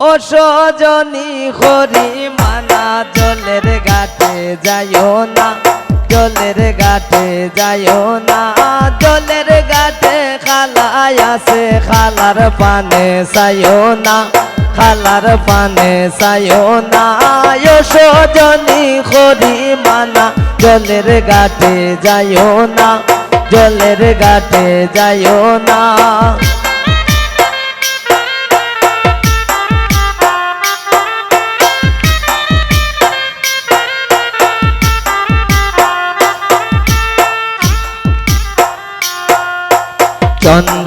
ও হরি মানা জলের ঘাটে যাইও না, জলের ঘাটে যাইও না। জলের ঘাটে খালাই আছে, খালার পানে চাইও না, খালার পানে চাইও না। ও হরি মানা জলের ঘাটে যাইও না, জলের ঘাটে যাইও না।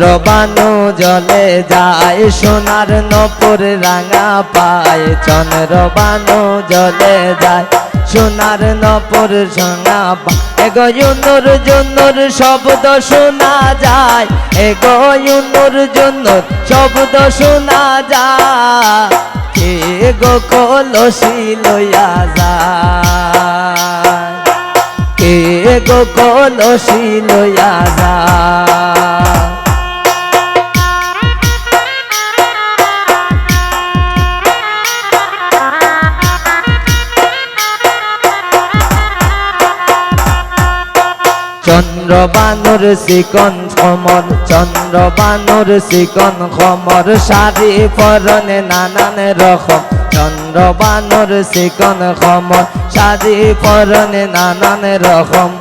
চন্দ্রবানু জলে যায়, সোনার নপুর রাঙা পায়। চন্দ্রবানু জলে যায়, সোনার নপুর পায়। এগো ইউনুর জুনুর শব্দ শোনা যায়, এগো ইউনুর জুনুর শব্দ শোনা যায়। এগো কলসি লইয়া যায়? কে গো কলসি লইয়া যায়? চন্দ্র বানর শিকন খমর চন্দ্র বানর শিকন খমর শাড়ি পরনে নানান রকম। চন্দ্র বানর শিকন খমর শাড়ি পরনে নানান রকম।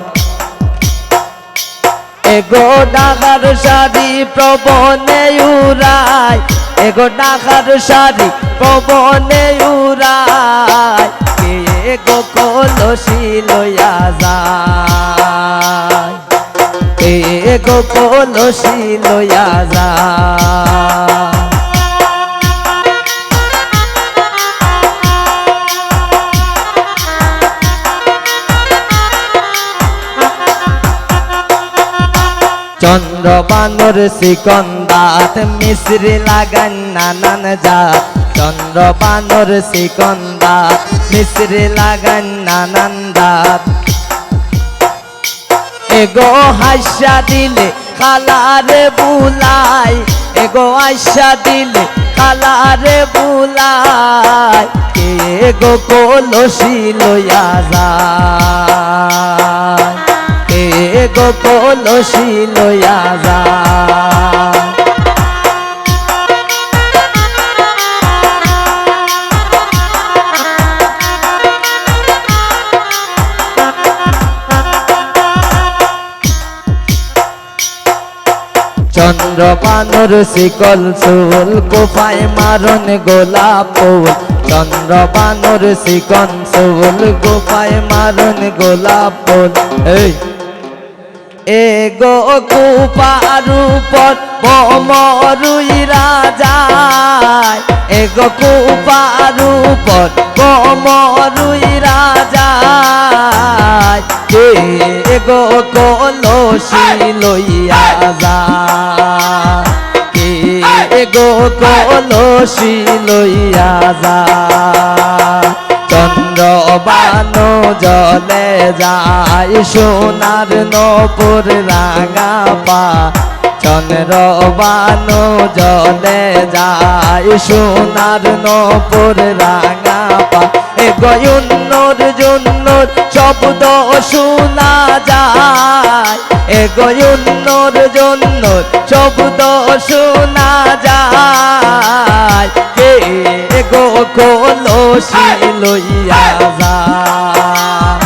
এগো ডাকার শাড়ি প্রবনে উড়ায় এগো ডাকার শাড়ি প্রবনে উড়ায় কলসি যায় চন্দ্র বানর সিকন্দাত মিশ্রি লাগান নানান জাত। চন্দ্র বানর সিকন্দাত মিশ্রি লাগান নানান দাত এগো হাসা দিলে খালারে বুলাই। এগো আশা দিলে খালারে বুলাই। এগো কলসি লইয়া যায়? এগো কলসি লইয়া যায়? চন্দ্র বানর শিকল চুল কোপায় মারন গোলাপ ফুল। চন্দ্র বানর শিকন চুল গোপায় মারন গোলাপ ফুল। এই। এ গো কুপার উপর বমরুই রাজায়। এ গো কুপার উপর বমরুই রাজায়। কে গো কলসি লইয়া কলসি লইয়া যায় চন্দ্র বানো জলে যায় সোনার নপুর রাঙা পা। চন্দ্র বানো জলে যায় সোনার নপুর রাঙা পা। এ গয়ুন্নর জুন্নর শব্দ শোনা যায়। এ গয়ুন্নর জুন্নর শব্দ শোনা যায়। কে গো কলসি লইয়া যায়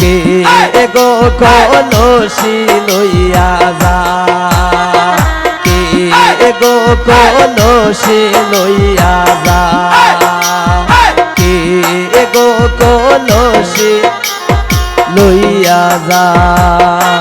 কে গো কলসি লইয়া যায় কে গো কলসি লইয়া যায় কে গো কলসি লইয়া যায়